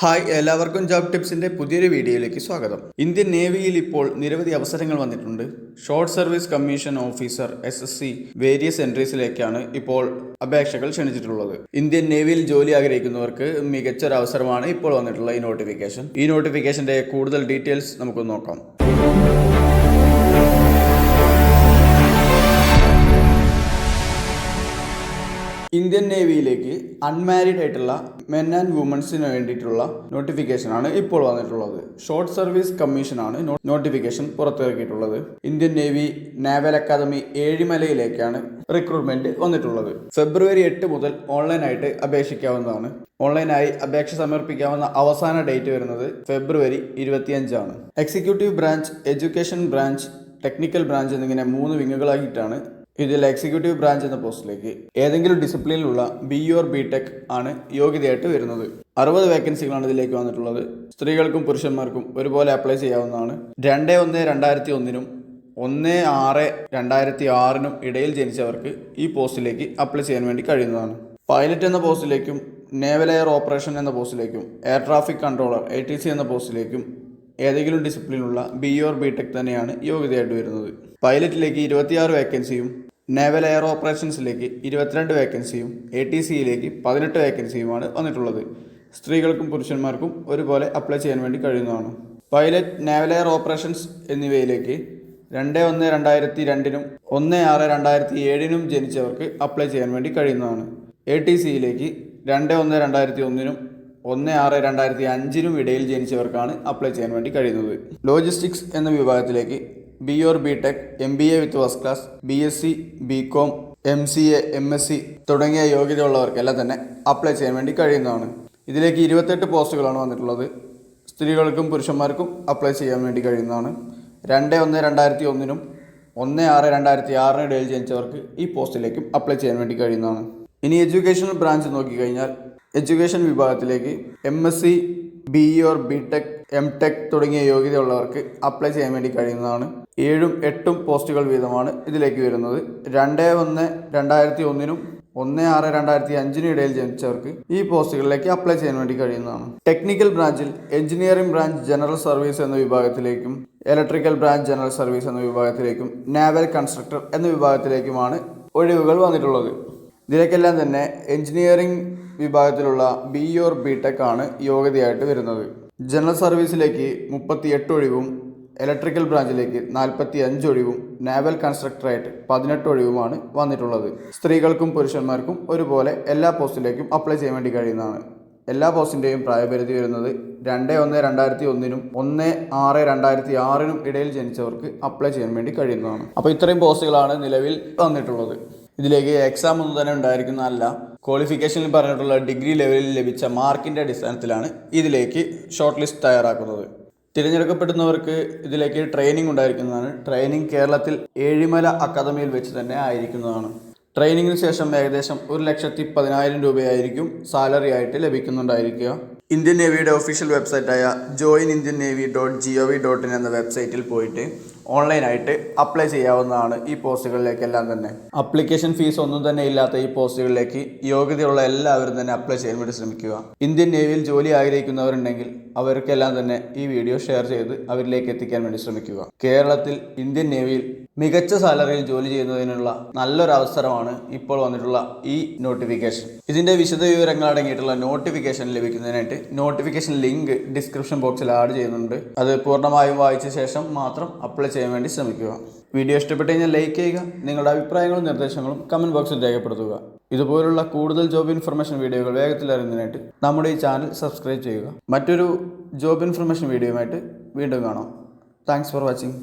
Hi എല്ലാവർക്കും job ടിപ്സിന്റെ പുതിയൊരു വീഡിയോയിലേക്ക് സ്വാഗതം. ഇന്ത്യൻ നേവിയിൽ ഇപ്പോൾ നിരവധി അവസരങ്ങൾ വന്നിട്ടുണ്ട്. Short service commission officer S S C various എൻട്രീസിലേക്കാണ് ഇപ്പോൾ അപേക്ഷകൾ ക്ഷണിച്ചിട്ടുള്ളത്. ഇന്ത്യൻ നേവിയിൽ ജോലി ആഗ്രഹിക്കുന്നവർക്ക് മികച്ച ഒരു അവസരമാണ് ഇപ്പോൾ വന്നിട്ടുള്ള ഈ നോട്ടിഫിക്കേഷൻ ഈ നോട്ടിഫിക്കേഷന്റെ കൂടുതൽ ഡീറ്റെയിൽസ് നമുക്ക് നോക്കാം. ഇന്ത്യൻ നേവിയിലേക്ക് അൺമാരിഡ് ആയിട്ടുള്ള മെൻ ആൻഡ് വുമൻസിന് വേണ്ടിയിട്ടുള്ള നോട്ടിഫിക്കേഷനാണ് ഇപ്പോൾ വന്നിട്ടുള്ളത്. ഷോർട്ട് സർവീസ് കമ്മീഷനാണ് നോട്ടിഫിക്കേഷൻ പുറത്തിറക്കിയിട്ടുള്ളത്. ഇന്ത്യൻ നേവി നാവൽ അക്കാദമി ഏഴിമലയിലേക്കാണ് റിക്രൂട്ട്മെന്റ് വന്നിട്ടുള്ളത്. ഫെബ്രുവരി എട്ട് മുതൽ ഓൺലൈനായിട്ട് അപേക്ഷിക്കാവുന്നതാണ്. ഓൺലൈനായി അപേക്ഷ സമർപ്പിക്കാവുന്ന അവസാന ഡേറ്റ് വരുന്നത് ഫെബ്രുവരി ഇരുപത്തിയഞ്ചാണ്. Executive branch education branch technical branch എന്നിങ്ങനെ മൂന്ന് വിങ്ങുകളായിട്ടാണ് ഇതിൽ എക്സിക്യൂട്ടീവ് ബ്രാഞ്ച് എന്ന പോസ്റ്റിലേക്ക് ഏതെങ്കിലും ഡിസിപ്ലിനിലുള്ള ബി ഓർ ബി ടെക് ആണ് യോഗ്യതയായിട്ട് വരുന്നത്. അറുപത് വേക്കൻസികളാണ് ഇതിലേക്ക് വന്നിട്ടുള്ളത്. സ്ത്രീകൾക്കും പുരുഷന്മാർക്കും ഒരുപോലെ അപ്ലൈ ചെയ്യാവുന്നതാണ്. രണ്ട് ഒന്ന് രണ്ടായിരത്തി ഒന്നിനും ഒന്ന് ആറ് രണ്ടായിരത്തി ആറിനും ഇടയിൽ ജനിച്ചവർക്ക് ഈ പോസ്റ്റിലേക്ക് അപ്ലൈ ചെയ്യാൻ വേണ്ടി കഴിയുന്നതാണ്. പൈലറ്റ് എന്ന പോസ്റ്റിലേക്കും നേവൽ എയർ ഓപ്പറേഷൻ എന്ന പോസ്റ്റിലേക്കും air traffic controller A T C എന്ന പോസ്റ്റിലേക്കും ഏതെങ്കിലും ഡിസിപ്ലിനുള്ള ബി ഓർ ബി ടെക് തന്നെയാണ് യോഗ്യതയായിട്ട് വരുന്നത്. പൈലറ്റിലേക്ക് ഇരുപത്തിയാറ് വേക്കൻസിയും നേവൽ എയർ ഓപ്പറേഷൻസിലേക്ക് ഇരുപത്തിരണ്ട് വേക്കൻസിയും എ ടി സിയിലേക്ക് പതിനെട്ട് വേക്കൻസിയുമാണ് വന്നിട്ടുള്ളത്. സ്ത്രീകൾക്കും പുരുഷന്മാർക്കും ഒരുപോലെ അപ്ലൈ ചെയ്യാൻ വേണ്ടി കഴിയുന്നതാണ്. പൈലറ്റ് നേവൽ എയർ ഓപ്പറേഷൻസ് എന്നിവയിലേക്ക് രണ്ട് ഒന്ന് രണ്ടായിരത്തി രണ്ടിനും ഒന്ന് ആറ് രണ്ടായിരത്തി ഏഴിനും ജനിച്ചവർക്ക് അപ്ലൈ ചെയ്യാൻ വേണ്ടി കഴിയുന്നതാണ്. എ ടി സിയിലേക്ക് രണ്ട് ഒന്ന് രണ്ടായിരത്തി ഒന്നിനും ഒന്ന് ആറ് രണ്ടായിരത്തി അഞ്ചിനും ഇടയിൽ ജനിച്ചവർക്കാണ് അപ്ലൈ ചെയ്യാൻ വേണ്ടി കഴിയുന്നത്. ലോജിസ്റ്റിക്സ് എന്ന വിഭാഗത്തിലേക്ക് B or B tech M B A with first class B S C B com M C A M S C തുടങ്ങിയ യോഗ്യതയുള്ളവർക്കെല്ലാം തന്നെ അപ്ലൈ ചെയ്യാൻ വേണ്ടി കഴിയുന്നതാണ്. ഇതിലേക്ക് ഇരുപത്തെട്ട് പോസ്റ്റുകളാണ് വന്നിട്ടുള്ളത്. സ്ത്രീകൾക്കും പുരുഷന്മാർക്കും അപ്ലൈ ചെയ്യാൻ വേണ്ടി കഴിയുന്നതാണ്. രണ്ട് ഒന്ന് രണ്ടായിരത്തി ഒന്നിനും ഒന്ന് ആറ് രണ്ടായിരത്തി ആറിന് ഇടയിൽ ജനിച്ചവർക്ക് ഈ പോസ്റ്റിലേക്കും അപ്ലൈ ചെയ്യാൻ വേണ്ടി കഴിയുന്നതാണ്. ഇനി എഡ്യൂക്കേഷണൽ ബ്രാഞ്ച് നോക്കിക്കഴിഞ്ഞാൽ എഡ്യൂക്കേഷൻ വിഭാഗത്തിലേക്ക് M S C B or B tech M tech തുടങ്ങിയ യോഗ്യതയുള്ളവർക്ക് അപ്ലൈ ചെയ്യാൻ വേണ്ടി കഴിയുന്നതാണ്. ഏഴും എട്ടും പോസ്റ്റുകൾ വീതമാണ് ഇതിലേക്ക് വരുന്നത്. രണ്ട് ഒന്ന് രണ്ടായിരത്തി ഒന്നിനും ഒന്ന് ആറ് രണ്ടായിരത്തി അഞ്ചിനും ഇടയിൽ ജനിച്ചവർക്ക് ഈ പോസ്റ്റുകളിലേക്ക് അപ്ലൈ ചെയ്യാൻ വേണ്ടി കഴിയുന്നതാണ്. ടെക്നിക്കൽ ബ്രാഞ്ചിൽ എഞ്ചിനീയറിംഗ് ബ്രാഞ്ച് ജനറൽ സർവീസ് എന്ന വിഭാഗത്തിലേക്കും ഇലക്ട്രിക്കൽ ബ്രാഞ്ച് ജനറൽ സർവീസ് എന്ന വിഭാഗത്തിലേക്കും നാവൽ കൺസ്ട്രക്ടർ എന്ന വിഭാഗത്തിലേക്കുമാണ് ഒഴിവുകൾ വന്നിട്ടുള്ളത്. ഇതിലേക്കെല്ലാം തന്നെ എഞ്ചിനീയറിംഗ് വിഭാഗത്തിലുള്ള ബി ഓർ ബി ടെക് ആണ് യോഗ്യതയായിട്ട് വരുന്നത്. ജനറൽ സർവീസിലേക്ക് മുപ്പത്തി എട്ട് ഒഴിവും ഇലക്ട്രിക്കൽ ബ്രാഞ്ചിലേക്ക് നാൽപ്പത്തി അഞ്ച് ഒഴിവും നാവൽ കൺസ്ട്രക്ടറായിട്ട് പതിനെട്ട് ഒഴിവുമാണ് വന്നിട്ടുള്ളത്. സ്ത്രീകൾക്കും പുരുഷന്മാർക്കും ഒരുപോലെ എല്ലാ പോസ്റ്റിലേക്കും അപ്ലൈ ചെയ്യാൻ വേണ്ടി കഴിയുന്നതാണ്. എല്ലാ പോസ്റ്റിന്റെയും പ്രായപരിധി വരുന്നത് രണ്ട് ഒന്ന് രണ്ടായിരത്തി ഒന്നിനും ഒന്ന് ആറ് രണ്ടായിരത്തി ആറിനും ഇടയിൽ ജനിച്ചവർക്ക് അപ്ലൈ ചെയ്യാൻ വേണ്ടി കഴിയുന്നതാണ്. അപ്പോൾ ഇത്രയും പോസ്റ്റുകളാണ് നിലവിൽ വന്നിട്ടുള്ളത്. ഇതിലേക്ക് എക്സാം ഒന്നും തന്നെ ഉണ്ടായിരിക്കുന്നതല്ല. ക്വാളിഫിക്കേഷനിൽ പറഞ്ഞിട്ടുള്ള ഡിഗ്രി ലെവലിൽ ലഭിച്ച മാർക്കിന്റെ അടിസ്ഥാനത്തിലാണ് ഇതിലേക്ക് ഷോർട്ട് ലിസ്റ്റ് തയ്യാറാക്കുന്നത്. തിരഞ്ഞെടുക്കപ്പെടുന്നവർക്ക് ഇതിലേക്ക് ട്രെയിനിങ് ഉണ്ടായിരിക്കുന്നതാണ്. ട്രെയിനിങ് കേരളത്തിൽ ഏഴിമല അക്കാദമിയിൽ വെച്ച് തന്നെ ആയിരിക്കുന്നതാണ്. ട്രെയിനിങ്ങിന് ശേഷം ഏകദേശം ഒരു ലക്ഷത്തി പതിനായിരം രൂപയായിരിക്കും സാലറി ആയിട്ട് ലഭിക്കുന്നുണ്ടായിരിക്കുക. ഇന്ത്യൻ നേവിയുടെ official വെബ്സൈറ്റായ join Indian navy dot G O V dot in എന്ന വെബ്സൈറ്റിൽ പോയിട്ട് ഓൺലൈനായിട്ട് അപ്ലൈ ചെയ്യാവുന്നതാണ് ഈ പോസ്റ്റുകളിലേക്കെല്ലാം തന്നെ. അപ്ലിക്കേഷൻ ഫീസ് ഒന്നും തന്നെ ഇല്ലാത്ത ഈ പോസ്റ്റുകളിലേക്ക് യോഗ്യതയുള്ള എല്ലാവരും തന്നെ അപ്ലൈ ചെയ്യാൻ വേണ്ടി ശ്രമിക്കുക. ഇന്ത്യൻ നേവിയിൽ ജോലി ആഗ്രഹിക്കുന്നവരുണ്ടെങ്കിൽ അവർക്കെല്ലാം തന്നെ ഈ വീഡിയോ ഷെയർ ചെയ്ത് അവരിലേക്ക് എത്തിക്കാൻ വേണ്ടി ശ്രമിക്കുക. കേരളത്തിൽ ഇന്ത്യൻ നേവിയിൽ മികച്ച സാലറിയിൽ ജോലി ചെയ്യുന്നതിനുള്ള നല്ലൊരു അവസരമാണ് ഇപ്പോൾ വന്നിട്ടുള്ള ഈ നോട്ടിഫിക്കേഷൻ. ഇതിന്റെ വിശദ വിവരങ്ങൾ അടങ്ങിയിട്ടുള്ള നോട്ടിഫിക്കേഷൻ ലഭിക്കുന്നതിനായിട്ട് നോട്ടിഫിക്കേഷൻ ലിങ്ക് ഡിസ്ക്രിപ്ഷൻ ബോക്സിൽ ആഡ് ചെയ്യുന്നുണ്ട്. അത് പൂർണമായും വായിച്ച ശേഷം മാത്രം അപ്ലൈ ചെയ്യാൻ വേണ്ടി ശ്രമിക്കുക. വീഡിയോ ഇഷ്ടപ്പെട്ട് കഴിഞ്ഞാൽ ലൈക്ക് ചെയ്യുക നിങ്ങളുടെ അഭിപ്രായങ്ങളും നിർദ്ദേശങ്ങളും കമന്റ് ബോക്സിൽ രേഖപ്പെടുത്തുക. ഇതുപോലുള്ള കൂടുതൽ ജോബ് ഇൻഫർമേഷൻ വീഡിയോകൾ വേഗത്തിൽ അറിയുന്നതിനായിട്ട് നമ്മുടെ ഈ ചാനൽ സബ്സ്ക്രൈബ് ചെയ്യുക. മറ്റൊരു ജോബ് ഇൻഫർമേഷൻ വീഡിയോയുമായിട്ട് വീണ്ടും കാണാം. Thanks for watching